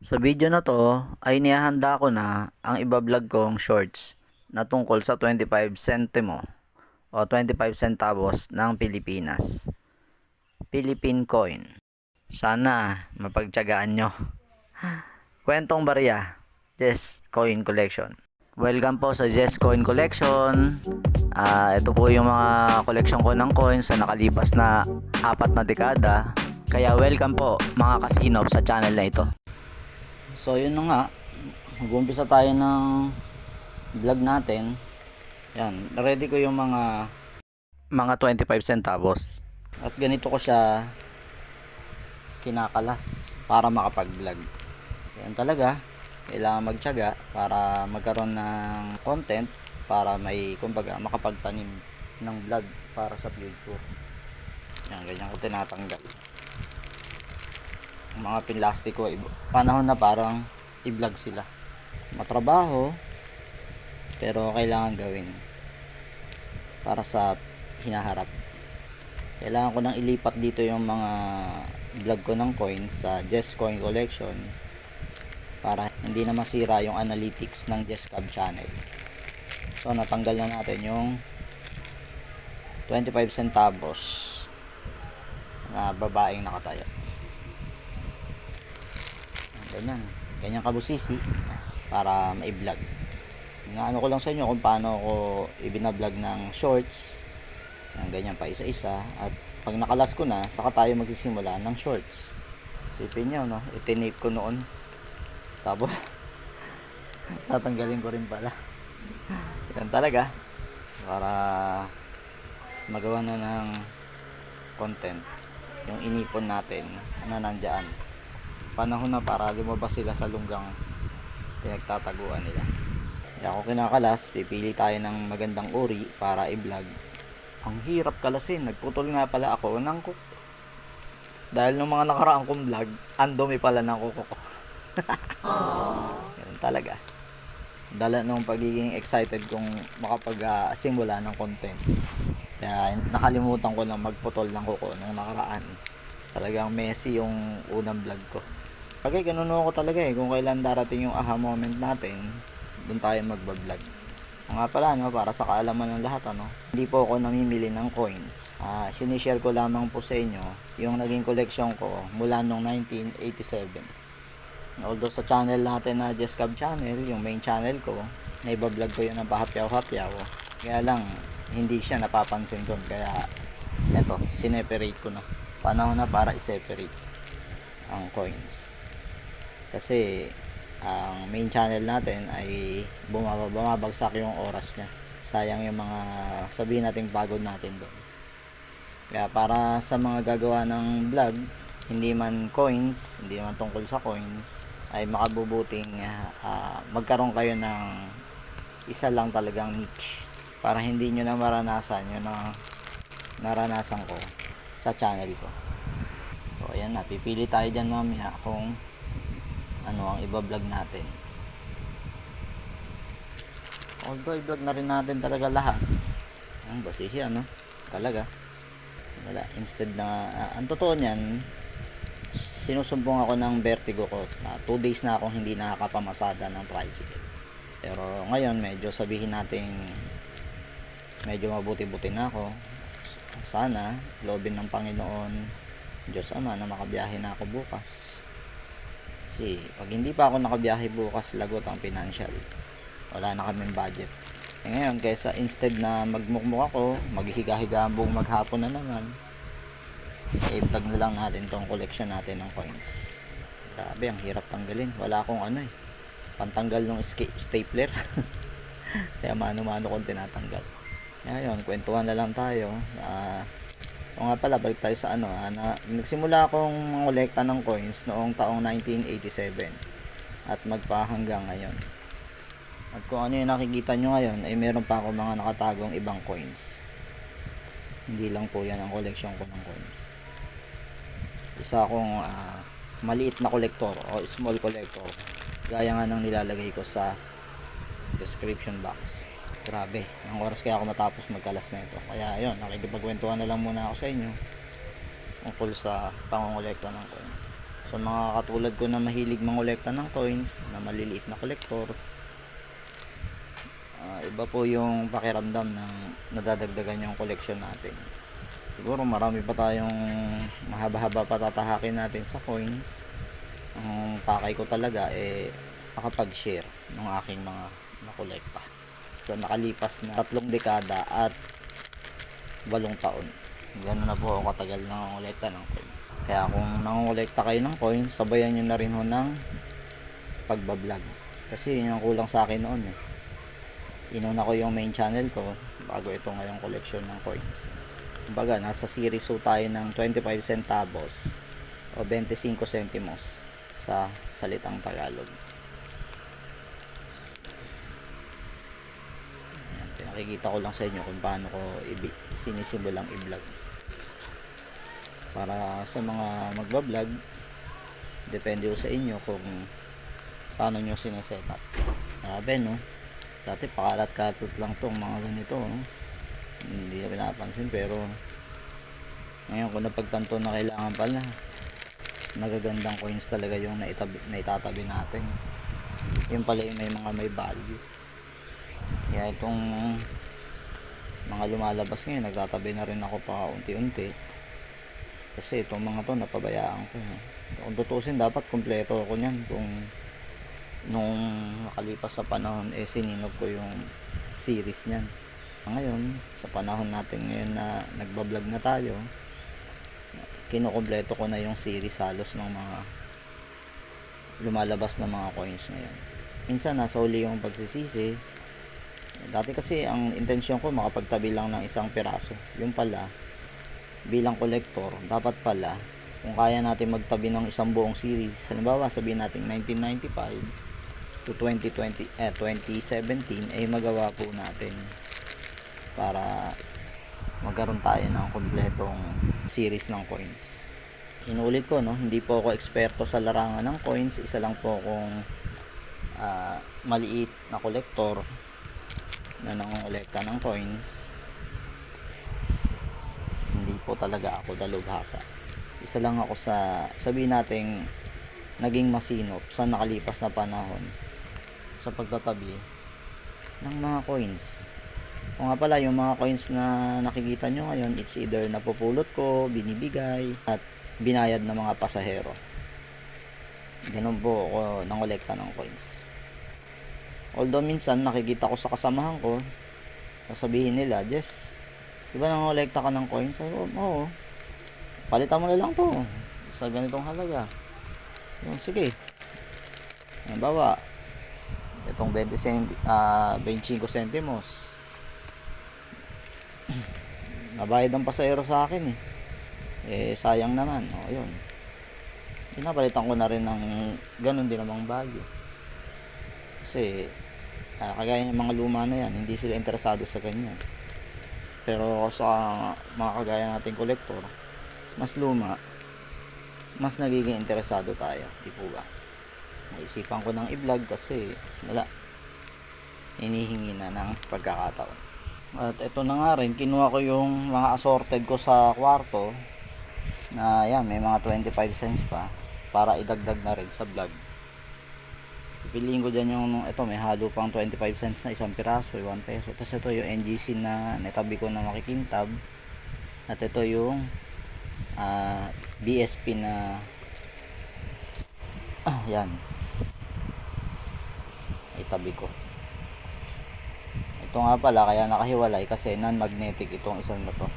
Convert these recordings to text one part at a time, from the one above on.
Sa video na to ay nihahanda ko na ang ibablog kong shorts na tungkol sa 25 centimo o 25 centavos ng Pilipinas. Philippine coin. Sana mapagtyagaan nyo. Kwentong barya. Yes, Coin Collection. Welcome po sa Jess Coin Collection. Ah, ito po yung mga collection ko ng coins sa nakalipas na apat na dekada. Kaya welcome po mga kasinop sa channel na ito. So yun na nga, mag-umpisa tayo ng vlog natin. Yan, ready ko yung mga mga 25 centavos. At ganito ko siya kinakalas para makapag-vlog. Yan talaga, kailangan magtiyaga para magkaroon ng content para may kumbaga makapagtanim ng vlog para sa future. Yan, ganyan ko tinatanggal ang mga pinlastic ko iba- panahon na parang i-vlog sila. Matrabaho pero kailangan gawin para sa hinaharap. Kailangan ko nang ilipat dito yung mga vlog ko ng coins sa Jess Coin Collection para hindi na masira yung analytics ng Jess Cab channel. So natanggal na natin yung 25 centavos na babaeng nakatayo ganyan. Ganyan kabusisi para ma-vlog. Nga ano ko lang sa inyo kung paano ko ibinablog ng shorts. Yan, ganyan pa isa-isa. At pag nakalas ko na saka tayo magsisimula ng shorts. Sipin nyo no? Itinape ko noon. Tapos tatanggalin ko rin pala. Yan talaga. Para magawa na ng content. Yung inipon natin na nandyan panahon na para lumabas sila sa lunggang pinagtataguan nila. Kaya ako kinakalas, pipili tayo ng magandang uri para i-vlog. Ang hirap kalasin, nagputol nga pala ako ng kuko. Dahil nung mga nakaraang kong vlog, ang dumi pala ng kuko ko. Yan talaga. Dala nung pagiging excited kong makapag-simula ng content. Kaya nakalimutan ko na magputol ng kuko nung nakaraan. Talagang messy yung unang vlog ko. Pagay, ganun ako talaga eh. Kung kailan darating yung aha moment natin, doon tayo magbablog. O nga pala, no, para sa kaalaman ng lahat, ano, hindi po ako namimili ng coins. Ah, sinishare ko lamang po sa inyo yung naging collection ko mula noong 1987. Although sa channel natin na Just Cab channel, yung main channel ko, naibablog ko yun ng pahapyaw-hapyaw. Kaya lang, hindi siya napapansin doon. Kaya, eto, sineperate ko na. Panahon na para i-separate ang coins kasi ang main channel natin ay bumaba, bumabagsak yung oras niya. Sayang yung mga sabihin natin pagod natin doon. Kaya para sa mga gagawa ng vlog hindi man coins hindi man tungkol sa coins ay makabubuting ah, magkaroon kayo ng isa lang talagang niche. Para hindi nyo na maranasan yun na naranasan ko sa channel ko. So ayan na pipili tayo dyan mamaya kung ano ang iba-vlog natin. Although i-vlog na rin natin talaga lahat. Ang basi siya, no? Talaga. Wala. Instead na, ah, ang totoo niyan, sinusumbong ako ng vertigo ko na 2 days na akong hindi nakakapamasada ng tricycle. Pero ngayon, medyo sabihin nating medyo mabuti-buti na ako. Sana, loobin ng Panginoon, Diyos Ama, na makabiyahe na ako bukas. Kasi pag hindi pa ako nakabiyahe bukas, lagot ang financial. Wala na kaming budget. E ngayon, kaysa instead na magmukmuk ako, maghihiga-higambong maghapon na naman, i-vlog na lang natin tong collection natin ng coins. Grabe, ang hirap tanggalin. Wala akong ano eh. Pantanggal ng stapler. Kaya mano-mano kong tinatanggal. Yun, kwentuhan na lang tayo. Ah, o nga pala, balik tayo sa ano, ah, na, nagsimula akong mangolekta ng coins noong taong 1987 at magpa hanggang ngayon. At kung ano yung nakikita nyo ngayon, ay meron pa ako mga nakatagong ibang coins. Hindi lang po yan ang collection ko ng coins. Isa akong ah, maliit na collector o small collector. Gaya nga ng nilalagay ko sa description box grabe ang oras kaya ako matapos magkalas na ito kaya ayun nakikipagkwentuhan na lang muna ako sa inyo tungkol sa pangongolekta ng coin Sa mga katulad ko na mahilig mangolekta ng coins, na maliliit na kolektor, ah, iba po yung pakiramdam ng nadadagdagan yung collection natin. Siguro marami pa tayong mahaba-haba pa tatahakin natin sa coins. Ang pakay ko talaga eh makapag-share ng aking mga nakolekta sa nakalipas na tatlong dekada at walong taon. Gano'n na po ako katagal nangongolekta ng coins. Kaya kung nangongolekta kayo ng coins, sabayan nyo na rin ho ng pagbablog. Kasi yun ang kulang sa akin noon eh. Inuna ko yung main channel ko bago ito ngayong collection ng coins. Kumbaga, nasa series ho tayo ng 25 centavos o 25 centimos sa salitang Tagalog. Ayan, pinakikita ko lang sa inyo kung paano ko sinisimulang i-vlog. Para sa mga magbablog, depende ko sa inyo kung paano nyo sineset up. Grabe no? Dati pakalat-katot lang tong mga ganito. No? Hindi na pinapansin pero ngayon ko napagtanto na kailangan pala magagandang coins talaga yung naitabi, naitatabi natin. Yung pala yung may mga may value. Kaya itong mga lumalabas ngayon, nagtatabi na rin ako pa unti-unti. Kasi itong mga to, napabayaan ko. Kung tutusin, dapat kompleto ako niyan. Kung nung nakalipas sa panahon, eh sininop ko yung series niyan. Ngayon, sa panahon natin ngayon na nagbablog na tayo, kinukompleto ko na yung series halos ng mga lumalabas na mga coins ngayon. Minsan nasa uli yung pagsisisi. Dati kasi ang intensyon ko makapagtabi lang ng isang piraso. Yung pala, bilang collector, dapat pala kung kaya natin magtabi ng isang buong series, halimbawa sabihin natin 1995 to 2020 eh 2017 ay magawa po natin para magkaroon tayo ng kompletong series ng coins. Inulit ko, no, hindi po ako eksperto sa larangan ng coins, isa lang po akong ah, maliit na kolektor na nangongolekta ng coins. Hindi po talaga ako dalubhasa. Isa lang ako sa, sabihin nating naging masinop sa nakalipas na panahon sa pagtatabi ng mga coins. O nga pala, yung mga coins na nakikita nyo ngayon, it's either napupulot ko, binibigay, at binayad ng mga pasahero. Ganun po ako nangolekta ng coins. Although minsan nakikita ko sa kasamahan ko, sasabihin nila, Jess, di ba nangolekta ka ng coins? Sabi ko, oo. Palitan mo na lang to sa ganitong halaga. Yung, sige. Halimbawa, itong 20 centi, ah 25 centimos. Nabayad ang pasahero sa akin eh. Eh, sayang naman. O, yun. Pinapalitan ko na rin ng ganun din namang value. Kasi, ah, kagaya ng mga luma na yan, hindi sila interesado sa ganyan. Pero sa mga kagaya nating kolektor, mas luma, mas nagiging interesado tayo. Di po ba? Naisipan ko ng i-vlog kasi wala. Hinihingi na ng pagkakataon. At ito na nga rin, kinuha ko yung mga assorted ko sa kwarto na yan, may mga 25 cents pa para idagdag na rin sa vlog. Pipiliin ko dyan yung, ito may halo pang 25 cents na isang piraso, 1 peso. Tapos ito yung NGC na natabi ko na makikintab. At ito yung ah, BSP na ah, yan. Itabi ko. Ito nga pala, kaya nakahiwalay kasi non-magnetic itong isang na to.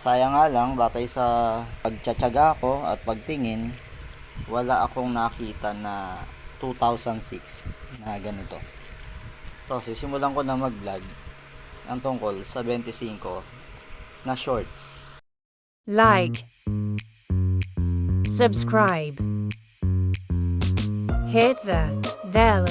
Sayang nga lang, batay sa pagtsatsaga ko at pagtingin, wala akong nakita na 2006 na ganito. So, sisimulan ko na mag-vlog ang tungkol sa 25 na shorts. like, subscribe, hit the bell